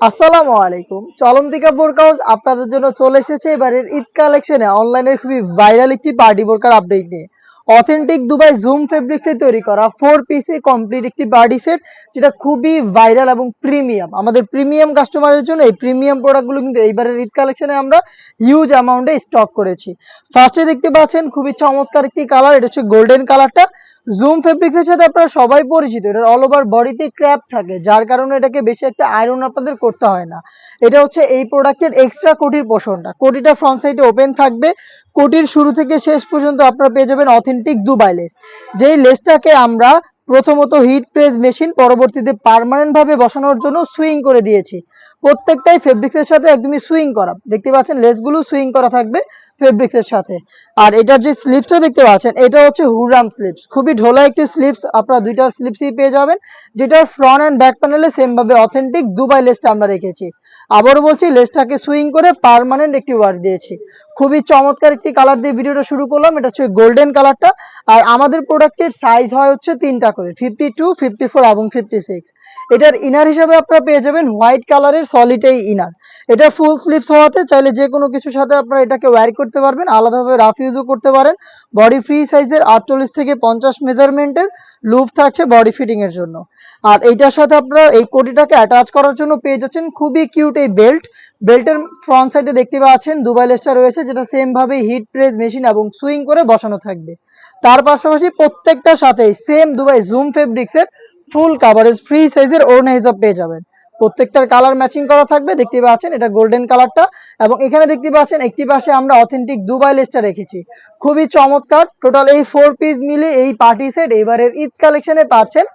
আসসালামু আলাইকুম। চলন্তিকা বোরকা হাউস আপনাদের জন্য চলে এসেছে এবারের ঈদ কালেকশনে। অনলাইনের খুবই ভাইরাল একটি পার্টি বোরকার আপডেট নিয়ে। অথেন্টিক দুবাই জুম ফেব্রিক্সে তৈরি করা ফোর পিসে কমপ্লিট একটি পার্টি সেট যেটা খুবই ভাইরাল এবং প্রিমিয়াম আমাদের প্রিমিয়াম কাস্টমারের জন্য এই প্রিমিয়াম প্রোডাক্টগুলো কিন্তু এইবারের ঈদ কালেকশনে আমরা হিউজ অ্যামাউন্টে স্টক করেছি। ফার্স্টে দেখতে পাচ্ছেন খুবই চমৎকার একটি কালার এটা হচ্ছে গোল্ডেন কালারটা জুম ফেব্রিক্সের সাথে আপনারা সবাই পরিচিত। এটার অল ওভার বডিতে ক্র্যাপ থাকে, যার কারণে এটাকে বেশি একটা আয়রন আপনাদের করতে হয় না। এটা হচ্ছে এই প্রোডাক্টের এক্সট্রা কোটির পোষণটা। কোটিটা ফ্রন্ট সাইডে ওপেন থাকবে। কোটির শুরু থেকে শেষ পর্যন্ত আপনারা পেয়ে যাবেন অথেন্টিক দুবাই লেস যেই লেসটাকে আমরা প্রথমত হিট প্রেস মেশিন পরবর্তীতে ভাবে বসানোর জন্য সুইং করে দিয়েছি। প্রত্যেকটাই ফেব্রিক্সের সাথে একদমই সুইং করা। দেখতে পাচ্ছেন লেসগুলো সুইং করা থাকবে ফেব্রিক্সের সাথে। আর এটার যে স্লিপসটা দেখতে পাচ্ছেন, এটা হচ্ছে হুরাম স্লিপস খুবই ঢোলা একটি স্লিপস আপনারা দুইটা স্লিপসই পেয়ে যাবেন, যেটার ফ্রন্ট অ্যান্ড ব্যাক প্যানেলে সেম ভাবে অথেন্টিক দুবাই লেসটা আমরা রেখেছি। আবারও বলছি লেসটাকে সুইং করে পার্মানেন্ট একটি ওয়ার্ক দিয়েছি। খুবই চমৎকার একটি কালার দিয়ে ভিডিওটা শুরু করলাম, এটা হচ্ছে গোল্ডেন কালারটা আর আমাদের প্রোডাক্টের সাইজ হয় হচ্ছে তিনটা করে ফিফটি টু ফিফটি ফোর এবং ফিফটি সিক্স এটার ইনার হিসাবে আপনারা পেয়ে যাবেন হোয়াইট কালারের সলিড এই ইনার এটা ফুল স্লিপস হওয়াতে চাইলে যে কোনো কিছুর সাথে আপনারা এটাকে ওয়্যার করতে পারবেন, আলাদাভাবে রাফ ইউজও করতে পারেন। বডি ফ্রি সাইজের আটচল্লিশ থেকে পঞ্চাশ মেজারমেন্টের লুপ থাকছে বডি এর জন্য। আর এইটার সাথে আপনারা এই কোটিটাকে অ্যাটাচ করার জন্য পেয়ে যাচ্ছেন খুবই কিউট এই বেল্ট বেল্টের ফ্রন্ট সাইডে দেখতে পাচ্ছেন দুবাই লেসটা রয়েছে, যেটা সেম ভাবে হিট প্রেস মেশিন এবং সুইং করে বসানো থাকবে। তার পাশাপাশি প্রত্যেকটার সাথে সেম দুবাই জুম ফেব্রিক্সের ফুল কাভারেজ ফ্রি সাইজের ওড়না হিসাব পেয়ে যাবেন প্রত্যেকটার কালার ম্যাচিং করা থাকবে দেখতে পাচ্ছেন এটা গোল্ডেন কালারটা এবং এখানে দেখতে পাচ্ছেন একটি পাশে আমরা অথেন্টিক দুবাই লেসটা রেখেছি। খুবই চমৎকার টোটাল এই ফোর পিস মিলে এই পার্টি সেট এবারের ঈদ কালেকশনে পাচ্ছেন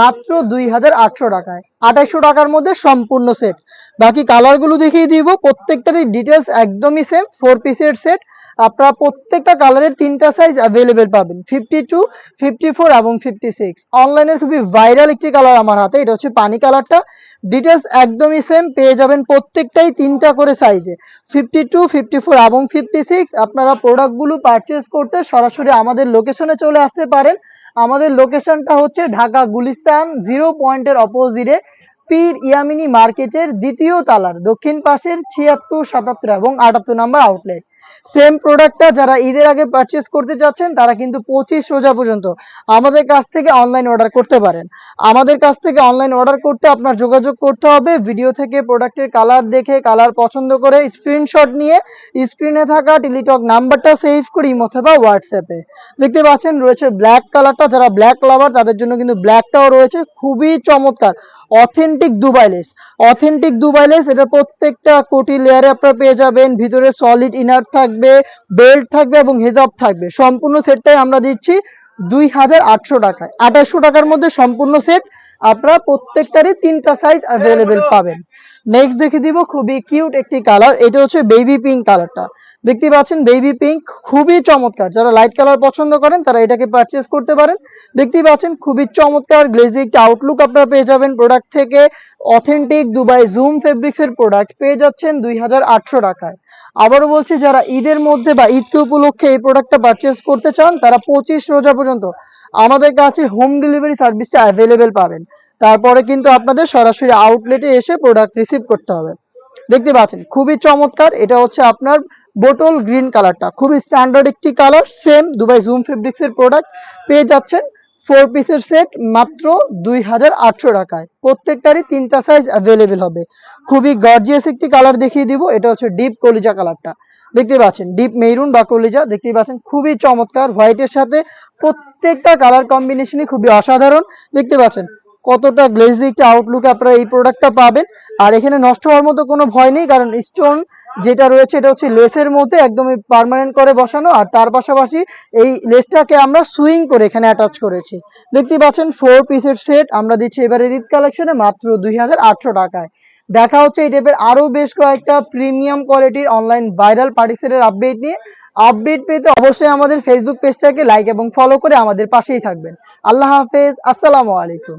মাত্র দুই হাজার আটশো টাকায়। আঠাইশো টাকার মধ্যে সম্পূর্ণ সেট বাকি কালারগুলো দেখিয়ে দিব, প্রত্যেকটারই ডিটেলস একদমই সেম ফোর পিসের সেট আপনারা প্রত্যেকটা কালারের তিনটা সাইজ অ্যাভেলেবেল পাবেন ফিফটি টু ফিফটি ফোর এবং ফিফটি সিক্স অনলাইনের খুবই ভাইরাল একটি কালার আমার হাতে, এটা হচ্ছে পানি কালারটা ডিটেলস একদমই সেম পেয়ে যাবেন প্রত্যেকটাই তিনটা করে সাইজে ফিফটি টু ফিফটি ফোর এবং ফিফটি সিক্স আপনারা প্রোডাক্টগুলো পারচেস করতে সরাসরি আমাদের লোকেশনে চলে আসতে পারেন। আমাদের লোকেশনটা হচ্ছে ঢাকা গুলিস্তান জিরো পয়েন্টের অপোজিটে পীর ইয়ামিনী মার্কেটের দ্বিতীয় তালার দক্ষিণ পাশের ছিয়াত্তর, সাতাত্তর এবং আটাত্তর নাম্বার আউটলেট সেম প্রোডাক্টটা যারা ঈদের আগে পারচেস করতে চাচ্ছেন তারা কিন্তু পঁচিশ রোজা পর্যন্ত আমাদের কাছ থেকে অনলাইন অর্ডার করতে পারেন। আমাদের কাছ থেকে অনলাইন অর্ডার করতে আপনার যোগাযোগ করতে হবে। ভিডিও থেকে প্রোডাক্টের কালার দেখে কালার পছন্দ করে স্ক্রিনশট নিয়ে স্ক্রিনে থাকা টেলিটক নাম্বারটা সেভ করি অথবা হোয়াটসঅ্যাপে দেখতে পাচ্ছেন, রয়েছে ব্ল্যাক কালারটা যারা ব্ল্যাক লাভার তাদের জন্য কিন্তু ব্ল্যাকটাও রয়েছে। খুবই চমৎকার authentic Dubai lace authentic Dubai lace এটা প্রত্যেকটা কোটি লেয়ারে আপনারা পেয়ে যাবেন। ভিতরে সলিড ইনার থাকবে বেল্ট থাকবে এবং হেজাব থাকবে। সম্পূর্ণ সেটটাই আমরা দিচ্ছি দুই হাজার আটশো টাকায়। আঠাশশো টাকার মধ্যে সম্পূর্ণ সেট আপনারা প্রত্যেকটারই তিনটা সাইজ অ্যাভেলেবেল পাবেন। নেক্সট দেখে দিব খুবই কিউট একটি কালার এটা হচ্ছে বেবি পিঙ্ক কালারটা দেখতে পাচ্ছেন বেবি পিঙ্ক খুবই চমৎকার। যারা লাইট কালার পছন্দ করেন, তারা এটাকে পারচেস করতে পারেন। দেখতে পাচ্ছেন খুবই চমৎকার গ্লেজি আউটলুক আপনারা পেয়ে যাবেন প্রোডাক্ট থেকে। অথেন্টিক দুবাই জুম ফেব্রিক্সের প্রোডাক্ট পেয়ে যাচ্ছেন দুই হাজার আটশো টাকায়। আবারও বলছি, যারা ঈদের মধ্যে বা ঈদকে উপলক্ষে এই প্রোডাক্টটা পারচেস করতে চান, তারা পঁচিশ রোজা পর্যন্ত আমাদের কাছে হোম ডেলিভারি সার্ভিসটা অ্যাভেলেবেল পাবেন। তারপরে কিন্তু আপনাদের সরাসরি আউটলেটে এসে প্রোডাক্ট রিসিভ করতে হবে। দেখতে পাচ্ছেন, খুবই চমৎকার। এটা হচ্ছে আপনার বোটল গ্রিন কালারটা। খুবই স্ট্যান্ডার্ড একটি কালার সেম দুবাই জুম ফেব্রিক্সের প্রোডাক্ট পেয়ে যাচ্ছেন। ফোর পিসের সেট মাত্র দুই হাজার আটশো টাকায়। প্রত্যেকটারই তিনটা সাইজ অ্যাভেলেবেল হবে। খুবই গর্জিয়াস একটি কালার দেখিয়ে দিব। এটা হচ্ছে ডিপ কলিজা কালারটা। দেখতে পাচ্ছেন ডিপ মেরুন বা কলিজা। দেখতে পাচ্ছেন, খুবই চমৎকার। হোয়াইটের সাথে প্রত্যেকটা কালার কম্বিনেশনই খুবই অসাধারণ। দেখতে পাচ্ছেন কতটা গ্লেজি একটা আউটলুক আপনারা এই প্রোডাক্টটা পাবেন। আর এখানে নষ্ট হওয়ার মতো কোনো ভয় নেই, কারণ স্টোন যেটা রয়েছে এটা হচ্ছে লেসের মধ্যে একদমই পার্মানেন্ট করে বসানো, আর তার পাশাপাশি এই লেসটাকে আমরা সুইং করে এখানে অ্যাটাচ করেছি। দেখতে পাচ্ছেন ফোর পিসের সেট আমরা দিচ্ছি এবারে ঈদ কালেকশনে মাত্র দুই হাজার আটশো টাকায়। দেখা হচ্ছে এই টাইপের আরও বেশ কয়েকটা প্রিমিয়াম কোয়ালিটির অনলাইন ভাইরাল পার্টিসেটের আপডেট নিয়ে। আপডেট পেতে অবশ্যই আমাদের ফেসবুক পেজটাকে লাইক এবং ফলো করে আমাদের পাশেই থাকবেন। আল্লাহ হাফেজ, আসসালামু আলাইকুম।